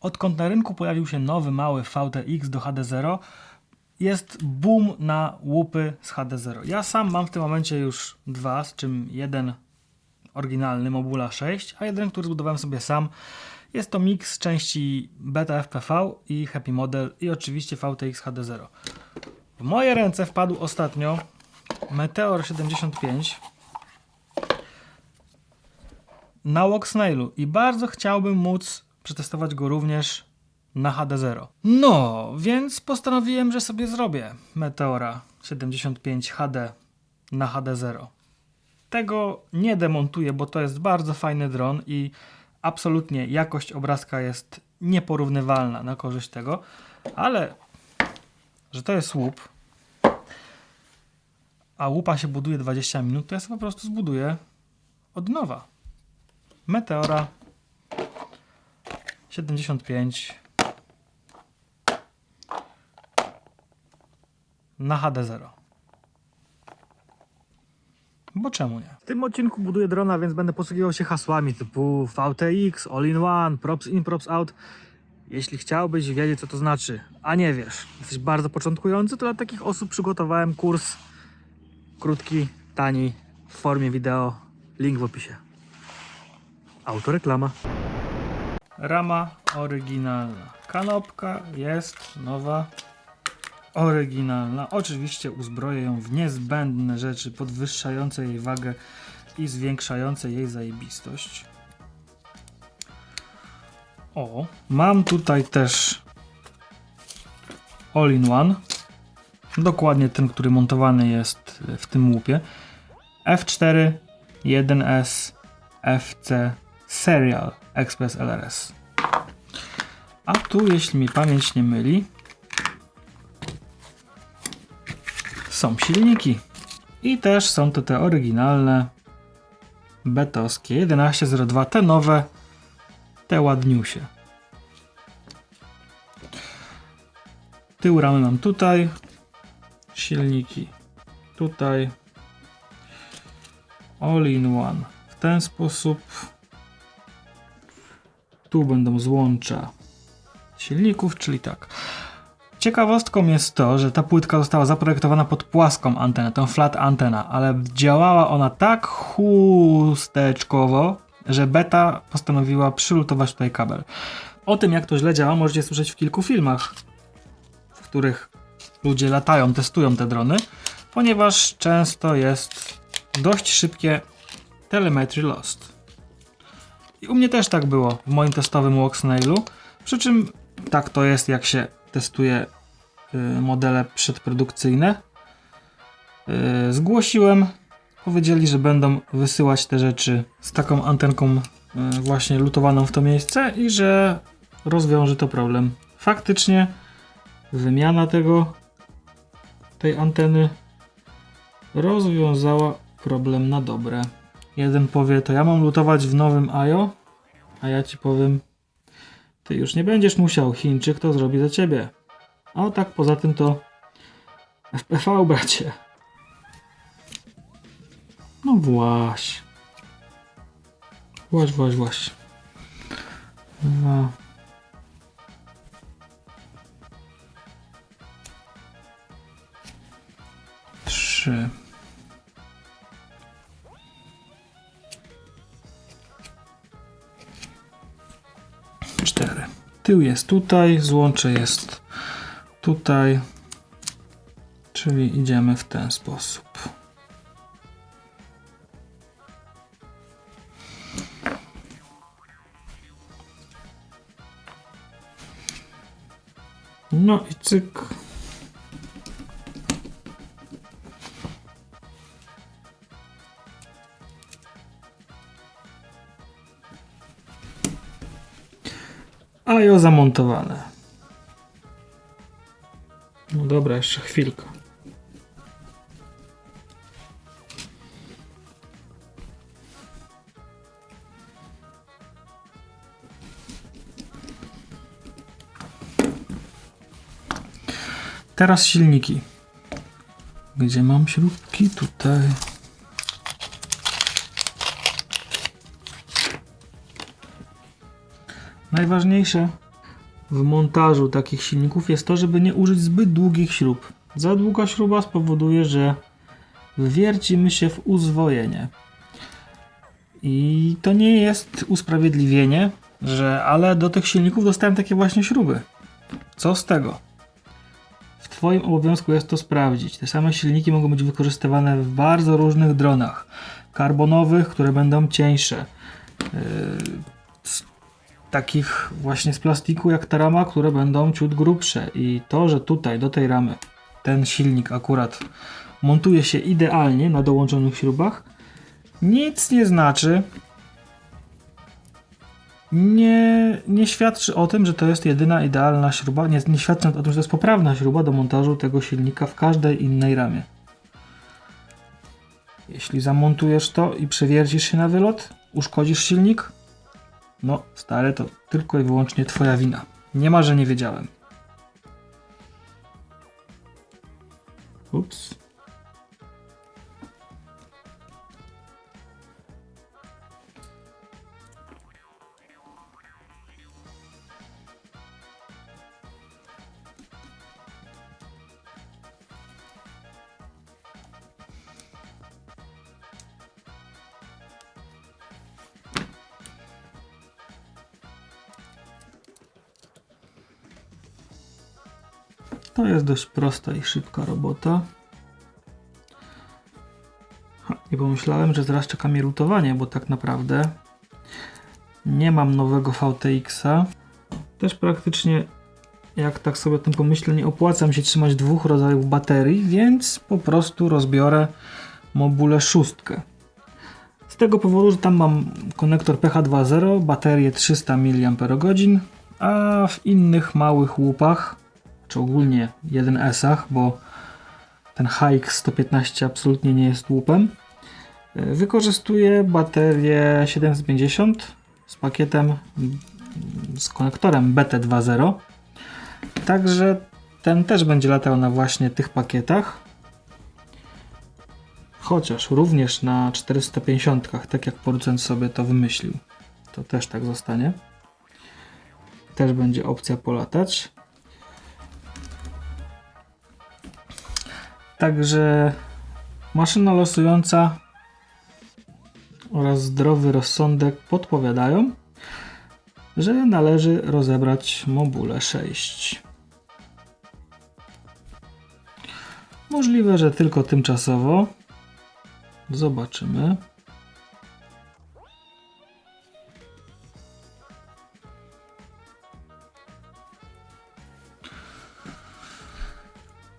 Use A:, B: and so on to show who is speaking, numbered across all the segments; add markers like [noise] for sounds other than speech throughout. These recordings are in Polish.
A: Odkąd na rynku pojawił się nowy mały VTX do HD0, jest boom na łupy z HD0. Ja sam mam w tym momencie już dwa, z czym jeden oryginalny Mobula 6, a jeden, który zbudowałem sobie sam. Jest to miks części Beta FPV i Happy Model i oczywiście VTX HD0. W moje ręce wpadł ostatnio Meteor 75 na Walksnailu i bardzo chciałbym móc przetestować go również na HD0. No, więc postanowiłem, że sobie zrobię Meteora 75 HD na HD0. Tego nie demontuję, bo to jest bardzo fajny dron i absolutnie jakość obrazka jest nieporównywalna na korzyść tego, ale że to jest łup, a łupa się buduje 20 minut, to ja sobie po prostu zbuduję od nowa. Meteora 75 na HD0. Bo czemu nie? W tym odcinku buduję drona, więc będę posługiwał się hasłami typu VTX, All-in-One, Props in, Props out. Jeśli chciałbyś wiedzieć, co to znaczy, a nie wiesz, jesteś bardzo początkujący, to dla takich osób przygotowałem kurs krótki, tani, w formie wideo. Link w opisie. Autoreklama. Rama oryginalna. Kanopka jest nowa, oryginalna. Oczywiście uzbroję ją w niezbędne rzeczy podwyższające jej wagę i zwiększające jej zajebistość. O, mam tutaj też all-in-one. Dokładnie ten, który montowany jest w tym łupie. F4 1S FC Serial Express LRS. A tu, jeśli mi pamięć nie myli, są silniki. I też są to te oryginalne betowskie 1102, te nowe, te ładniusie. Tył ramy mam tutaj, silniki tutaj, all in one. W ten sposób tu będą złącza silników, czyli tak. Ciekawostką jest to, że ta płytka została zaprojektowana pod płaską antenę, tą flat antena, ale działała ona tak chusteczkowo, że beta postanowiła przylutować tutaj kabel. O tym, jak to źle działa, możecie słyszeć w kilku filmach, w których ludzie latają, testują te drony, ponieważ często jest dość szybkie telemetry lost. I u mnie też tak było w moim testowym Walksnailu. Przy czym tak to jest, jak się testuje y, modele przedprodukcyjne. Y, zgłosiłem, powiedzieli, że będą wysyłać te rzeczy z taką antenką y, właśnie lutowaną w to miejsce i że rozwiąże to problem. Faktycznie wymiana tego tej anteny rozwiązała problem na dobre. Jeden powie, to ja mam lutować w nowym IO, a ja ci powiem, ty już nie będziesz musiał, Chińczyk to zrobi za ciebie. A tak poza tym to FPV, bracie. No właśnie. Właśnie, właśnie, właśnie. Dwa. Trzy. Tył jest tutaj, złącze jest tutaj, czyli idziemy w ten sposób. No i cyk. A jo zamontowane. No dobra, jeszcze chwilkę. Teraz silniki. Gdzie mam śrubki? Tutaj. Najważniejsze w montażu takich silników jest to, żeby nie użyć zbyt długich śrub. Za długa śruba spowoduje, że wwiercimy się w uzwojenie. I to nie jest usprawiedliwienie, że ale do tych silników dostałem takie właśnie śruby. Co z tego? W Twoim obowiązku jest to sprawdzić. Te same silniki mogą być wykorzystywane w bardzo różnych dronach. Karbonowych, które będą cieńsze. Yy, takich właśnie z plastiku jak ta rama, które będą ciut grubsze. I to, że tutaj do tej ramy ten silnik akurat montuje się idealnie na dołączonych śrubach, nic nie znaczy. Nie, nie świadczy o tym, że to jest jedyna idealna śruba. Nie, nie świadczy o tym, że to jest poprawna śruba do montażu tego silnika w każdej innej ramie. Jeśli zamontujesz to i przewiercisz się na wylot, uszkodzisz silnik, no stary, to tylko i wyłącznie twoja wina. Nie ma, że nie wiedziałem. Ups. To jest dość prosta i szybka robota. Nie pomyślałem, że zaraz czeka mnie rutowanie, bo tak naprawdę nie mam nowego VTX-a. Też praktycznie, jak tak sobie o tym pomyślę, nie opłaca mi się trzymać dwóch rodzajów baterii, więc po prostu rozbiorę mobulę szóstkę. Z tego powodu, że tam mam konektor PH2.0, baterię 300 mAh, a w innych małych łupach czy ogólnie 1S-ach, bo ten HX 115 absolutnie nie jest łupem. Yy, Wykorzystuję baterię 750 z pakietem z konektorem BT2.0. Także ten też będzie latał na właśnie tych pakietach. Chociaż również na 450, tak jak producent sobie to wymyślił. To też tak zostanie. Też będzie opcja polatać. Także maszyna losująca oraz zdrowy rozsądek podpowiadają, że należy rozebrać mobulę 6. Możliwe, że tylko tymczasowo. Zobaczymy.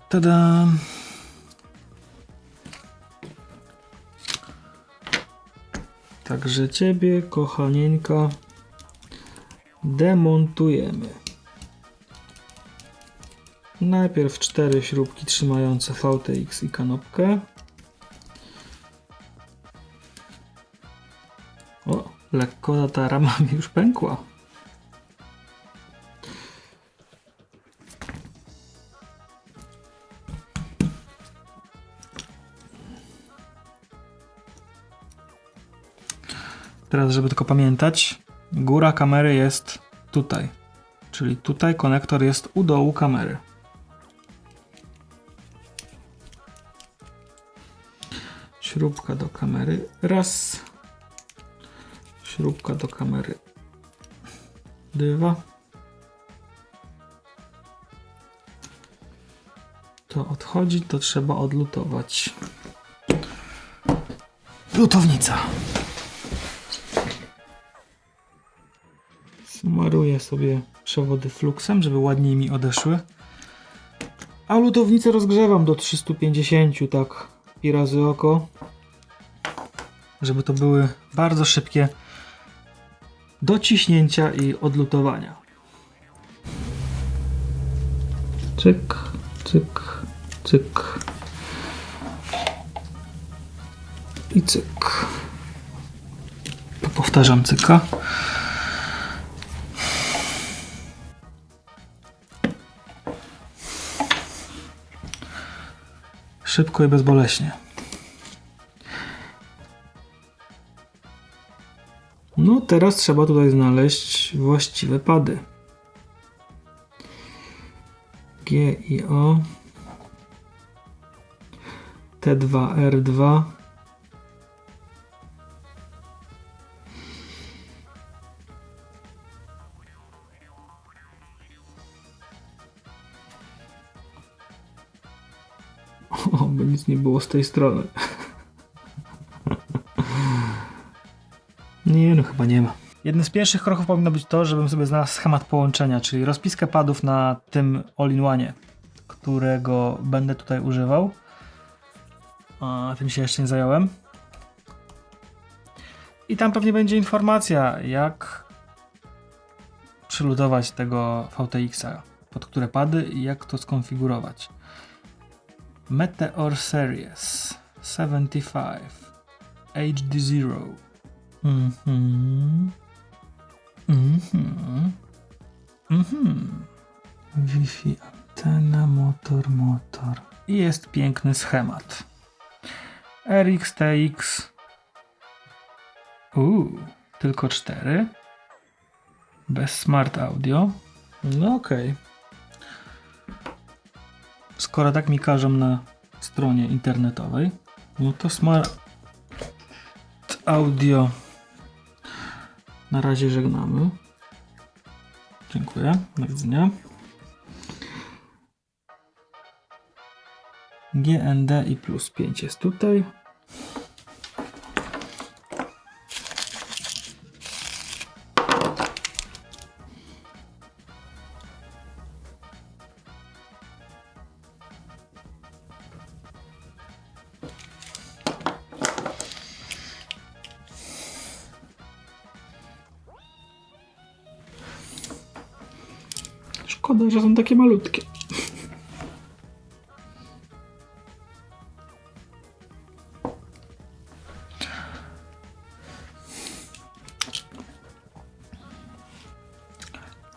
A: Tada! Także ciebie, kochanieńka, demontujemy. Najpierw cztery śrubki trzymające VTX i kanopkę. O, lekko ta rama mi już pękła. Teraz, żeby tylko pamiętać, góra kamery jest tutaj. Czyli tutaj konektor jest u dołu kamery. Śrubka do kamery. Raz. Śrubka do kamery. Dwa. To odchodzi, to trzeba odlutować. Lutownica. Smaruję sobie przewody fluxem, żeby ładniej mi odeszły. A lutownicę rozgrzewam do 350, tak i razy oko. Żeby to były bardzo szybkie dociśnięcia i odlutowania. Cyk, cyk, cyk. I cyk. Powtarzam cyka. szybko i bezboleśnie. No teraz trzeba tutaj znaleźć właściwe pady. G i O T2R2 [laughs] by nic nie było z tej strony. Nie, no chyba nie ma. Jednym z pierwszych kroków powinno być to, żebym sobie znalazł schemat połączenia, czyli rozpiskę padów na tym all-in-one, którego będę tutaj używał. A tym się jeszcze nie zająłem. I tam pewnie będzie informacja, jak przylutować tego VTX-a, pod które pady i jak to skonfigurować. Meteor Series 75 HD0 Mhm. Mhm. Mhm. Wi-Fi, antena, motor, motor. I jest piękny schemat. RX, TX. Uuu, tylko cztery. Bez smart audio. No okej. Skoro tak mi każą na stronie internetowej, no to smart audio na razie żegnamy. Dziękuję. Do widzenia. GND i plus 5 jest tutaj. Szkoda, że są takie malutkie.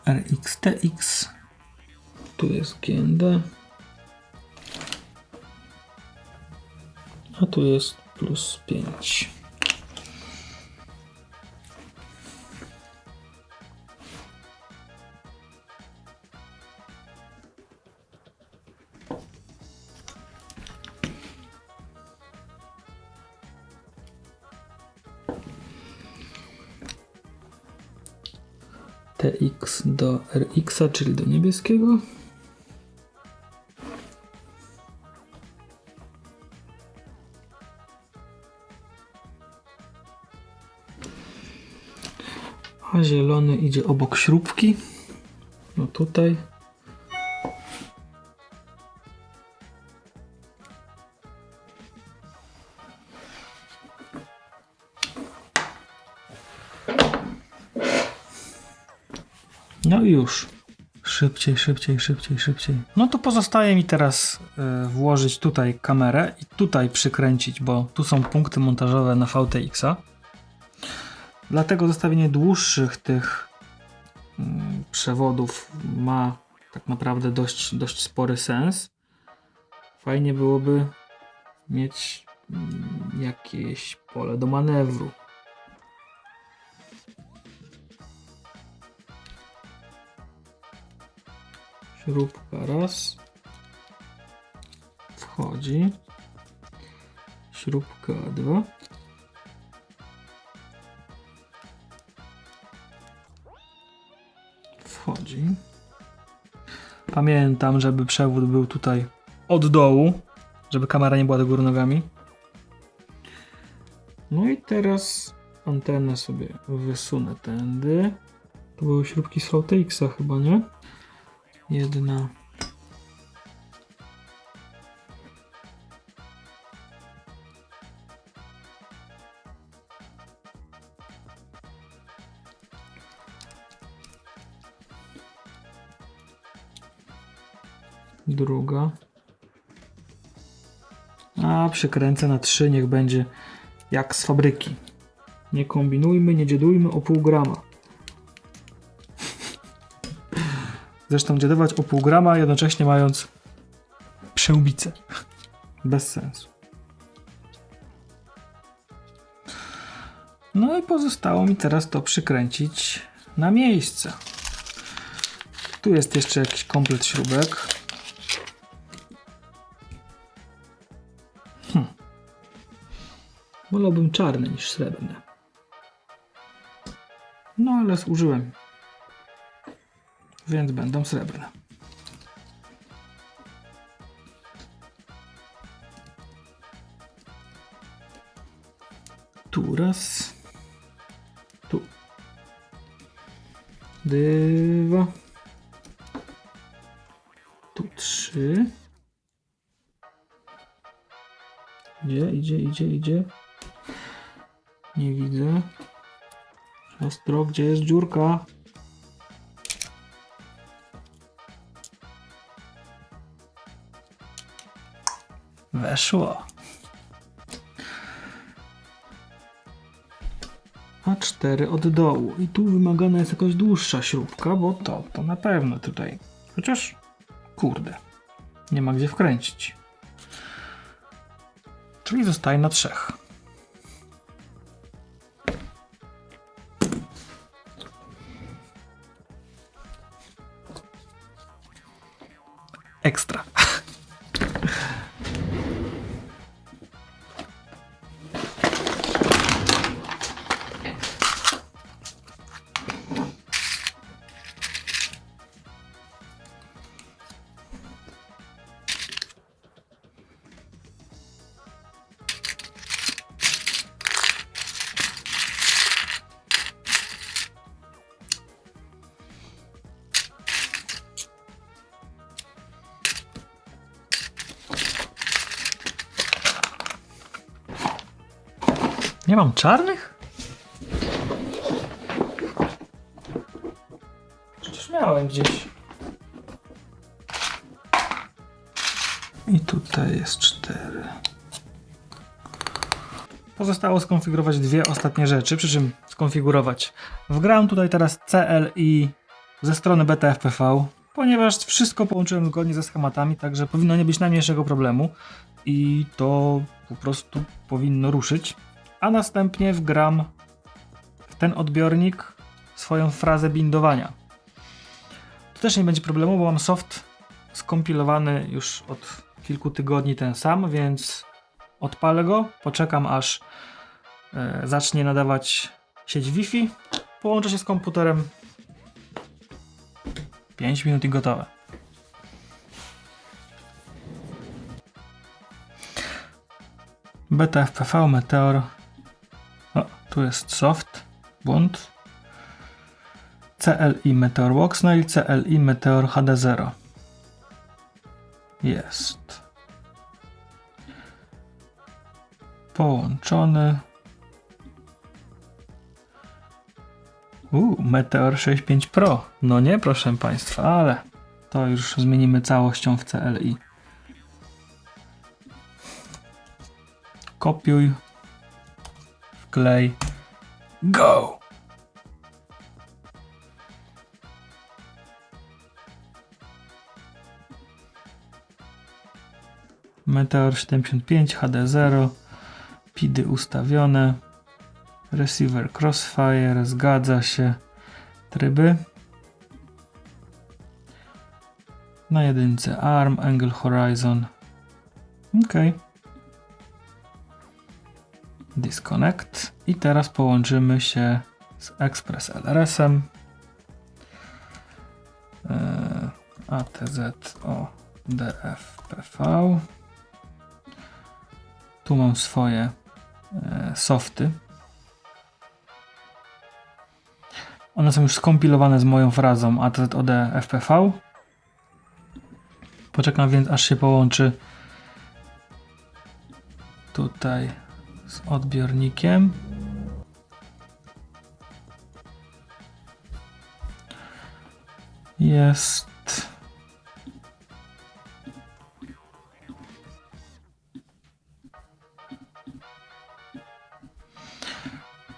A: RXTX. Tu jest GND. A tu jest plus 5. Do RX, czyli do niebieskiego. A zielony idzie obok śrubki. No tutaj. Już. Szybciej, szybciej, szybciej, szybciej. No to pozostaje mi teraz y, włożyć tutaj kamerę i tutaj przykręcić, bo tu są punkty montażowe na VTX-a. Dlatego zostawienie dłuższych tych mm, przewodów ma tak naprawdę dość, dość spory sens. Fajnie byłoby mieć mm, jakieś pole do manewru. Śrubka raz. Wchodzi. Śrubka dwa. Wchodzi. Pamiętam, żeby przewód był tutaj od dołu, żeby kamera nie była do góry nogami. No i teraz antenę sobie wysunę tędy. To były śrubki z VTX-a chyba, nie? Jedna. Druga. A przykręcę na trzy, niech będzie jak z fabryki. Nie kombinujmy, nie dziedujmy o pół grama. Zresztą dziadować o pół grama, jednocześnie mając przełbicę. Bez sensu. No i pozostało mi teraz to przykręcić na miejsce. Tu jest jeszcze jakiś komplet śrubek. Hm. Wolałbym czarne niż srebrne. No ale zużyłem więc będą srebrne. Tu raz. Tu. Dwa. Tu trzy. Idzie, idzie, idzie, idzie. Nie widzę. Ostro, gdzie jest dziurka? Weszło. A cztery od dołu. I tu wymagana jest jakaś dłuższa śrubka, bo to, to na pewno tutaj. Chociaż, kurde, nie ma gdzie wkręcić. Czyli zostaje na trzech. Nie mam czarnych? Przecież miałem gdzieś. I tutaj jest cztery. Pozostało skonfigurować dwie ostatnie rzeczy, przy czym skonfigurować. Wgrałem tutaj teraz CLI ze strony BTFPV, ponieważ wszystko połączyłem zgodnie ze schematami, także powinno nie być najmniejszego problemu i to po prostu powinno ruszyć a następnie wgram w ten odbiornik swoją frazę bindowania. To też nie będzie problemu, bo mam soft skompilowany już od kilku tygodni ten sam, więc odpalę go, poczekam aż e, zacznie nadawać sieć Wi-Fi, połączę się z komputerem 5 minut i gotowe. Beta FPV Meteor tu jest soft, błąd. CLI Meteor Box, no CLI Meteor HD0. Jest. Połączony. Uuu, Meteor 65 Pro. No nie, proszę Państwa, ale to już zmienimy całością w CLI. Kopiuj klej. Go! Meteor 75 HD0 PIDy ustawione. Receiver Crossfire zgadza się. Tryby? Na jedynce ARM Angle Horizon ok disconnect. I teraz połączymy się z Express LRS-em ATZO DFPV tu mam swoje e, softy. One są już skompilowane z moją frazą ATZOD FPV poczekam więc aż się połączy tutaj z odbiornikiem. Jest.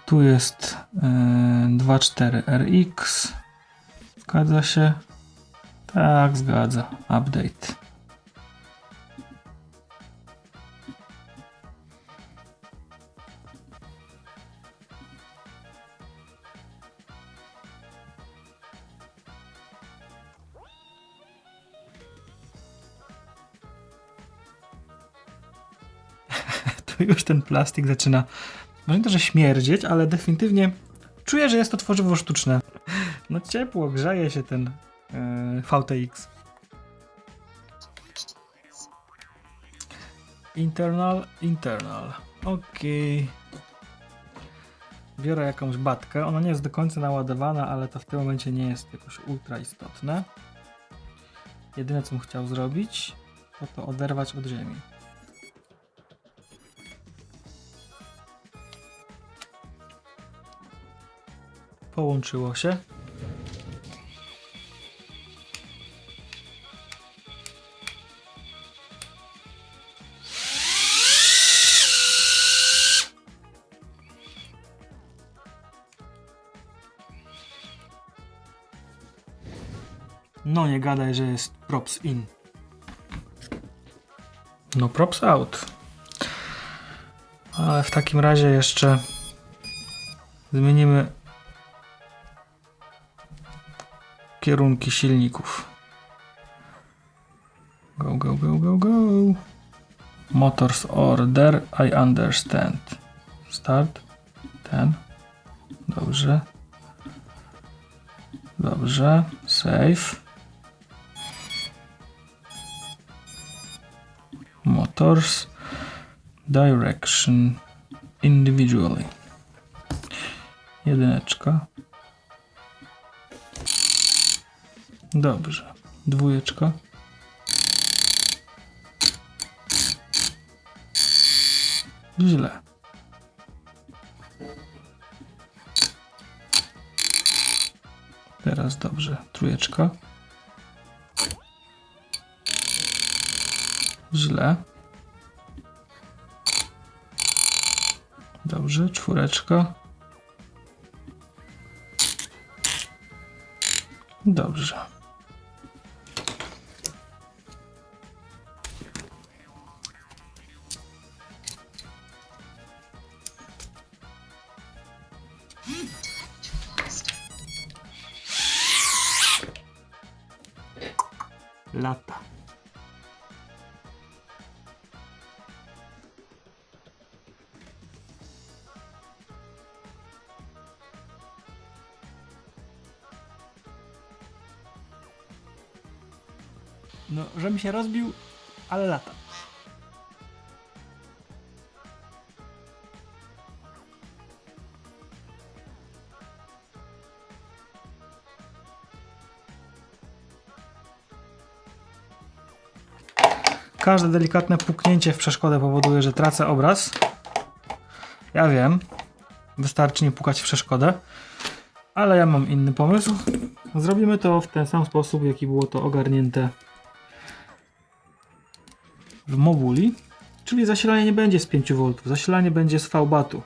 A: Tu jest yy, 2.4RX. Zgadza się? Tak, zgadza. Update. Już ten plastik zaczyna, może nie to, że śmierdzieć, ale definitywnie czuję, że jest to tworzywo sztuczne. No ciepło, grzeje się ten yy, VTX. Internal, internal. Okej. Biorę jakąś batkę. Ona nie jest do końca naładowana, ale to w tym momencie nie jest jakoś ultra istotne. Jedyne co bym chciał zrobić, to to oderwać od ziemi. Połączyło się. No nie gadaj, że jest props in. No props out. Ale w takim razie jeszcze zmienimy kierunki silników. Go, go, go, go, go. Motors order, I understand. Start. Ten. Dobrze. Dobrze. Save. Motors. Direction. Individually. Jedyneczka. Dobrze. Dwójeczka. Źle. Teraz dobrze. Trójeczka. Źle. Dobrze. Czwóreczka. Dobrze. Że mi się rozbił, ale lata. Każde delikatne puknięcie w przeszkodę powoduje, że tracę obraz. Ja wiem. Wystarczy nie pukać w przeszkodę. Ale ja mam inny pomysł. Zrobimy to w ten sam sposób, jaki było to ogarnięte w Mobuli. Czyli zasilanie nie będzie z 5 V, zasilanie będzie z V-batu.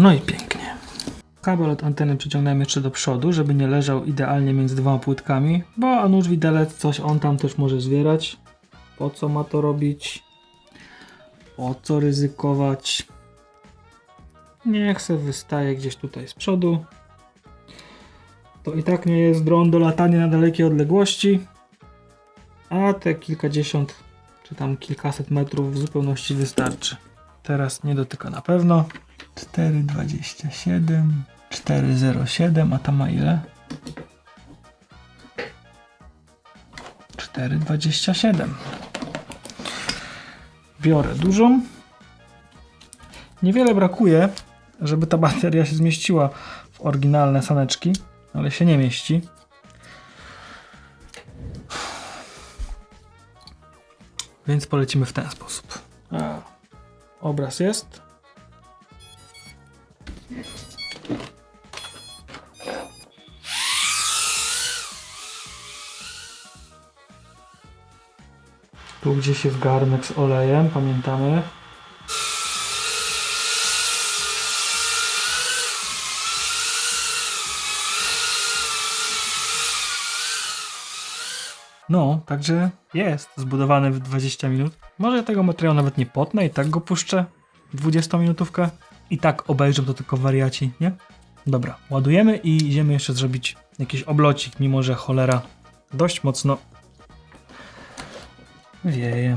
A: No i pięknie. Kabel od anteny przyciągnąłem jeszcze do przodu, żeby nie leżał idealnie między dwoma płytkami, bo nóż widelec coś on tam też może zwierać. Po co ma to robić? Po co ryzykować? Niech se wystaje gdzieś tutaj z przodu. To i tak nie jest dron do latania na dalekie odległości, a te kilkadziesiąt czy tam kilkaset metrów w zupełności wystarczy. Teraz nie dotyka na pewno. 4,27, 4,07, a ta ma ile? 4,27. Biorę dużą. Niewiele brakuje, żeby ta bateria się zmieściła w oryginalne saneczki, ale się nie mieści. Więc polecimy w ten sposób. A, obraz jest. Tu się w garnek z olejem, pamiętamy. No, także jest zbudowany w 20 minut. Może tego materiału nawet nie potnę i tak go puszczę. 20-minutówkę. I tak obejrzę to tylko wariaci, nie? Dobra, ładujemy i idziemy jeszcze zrobić jakiś oblocik, mimo że cholera dość mocno Веє.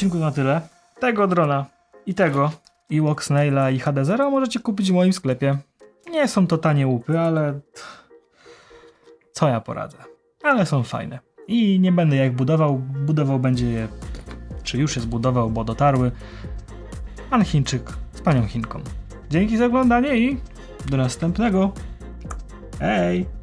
A: Odcinku na tyle. Tego drona i tego, i Snaila i HD0 możecie kupić w moim sklepie. Nie są to tanie łupy, ale co ja poradzę. Ale są fajne. I nie będę jak budował. Budował będzie je, czy już je zbudował, bo dotarły. Pan Chińczyk z panią Chinką. Dzięki za oglądanie i do następnego. Hej!